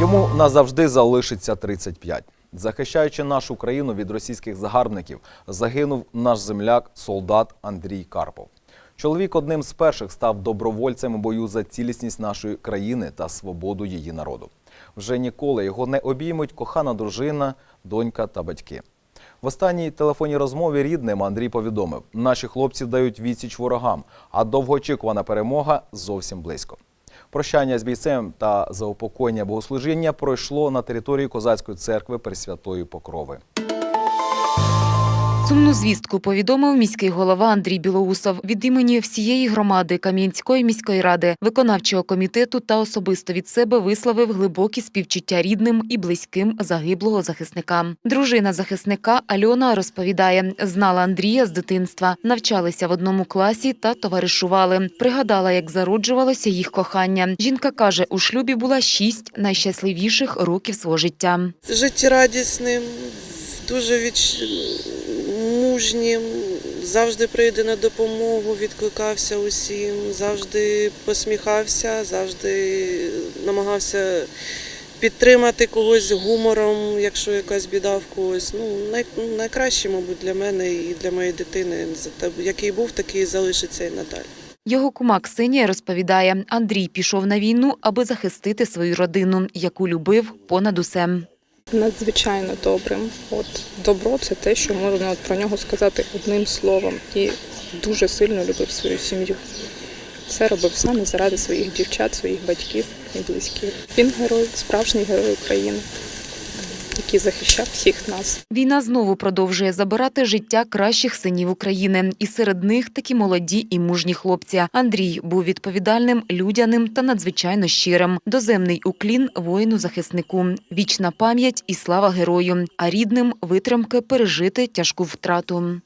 Йому назавжди залишиться 35. Захищаючи нашу країну від російських загарбників, загинув наш земляк, солдат Андрій Карпов. Чоловік одним з перших став добровольцем у бою за цілісність нашої країни та свободу її народу. Вже ніколи його не обіймуть кохана дружина, донька та батьки. В останній телефонній розмові рідним Андрій повідомив: наші хлопці дають відсіч ворогам, а довгоочікувана перемога зовсім близько. Прощання з бійцем та заупокоєння богослужіння пройшло на території козацької церкви Пресвятої Покрови. Сумну звістку повідомив міський голова Андрій Білоусов від імені всієї громади Кам'янської міської ради, виконавчого комітету та особисто від себе висловив глибокі співчуття рідним і близьким загиблого захисника. Дружина захисника Альона розповідає, знала Андрія з дитинства, навчалися в одному класі та товаришували. Пригадала, як зароджувалося їх кохання. Жінка каже, у шлюбі була шість найщасливіших років свого життя. життєрадісним, дуже відч... мужнім, завжди прийде на допомогу, відкликався усім, завжди посміхався, завжди намагався підтримати когось гумором, якщо якась біда в когось. Ну, най... найкраще, мабуть, для мене і для моєї дитини. Який був, такий залишиться і надалі. Його кума Ксенія розповідає, Андрій пішов на війну, аби захистити свою родину, яку любив понад усе. Надзвичайно добрим. От добро це те, що можна от про нього сказати одним словом. І дуже сильно любив свою сім'ю. Все робив саме заради своїх дівчат, своїх батьків і близьких. Він герой, справжній герой України, який захищав всіх нас. Війна знову продовжує забирати життя кращих синів України, і серед них такі молоді і мужні хлопці. Андрій був відповідальним, людяним та надзвичайно щирим. Доземний уклін воїну захиснику, вічна пам'ять і слава герою, а рідним витримки пережити тяжку втрату.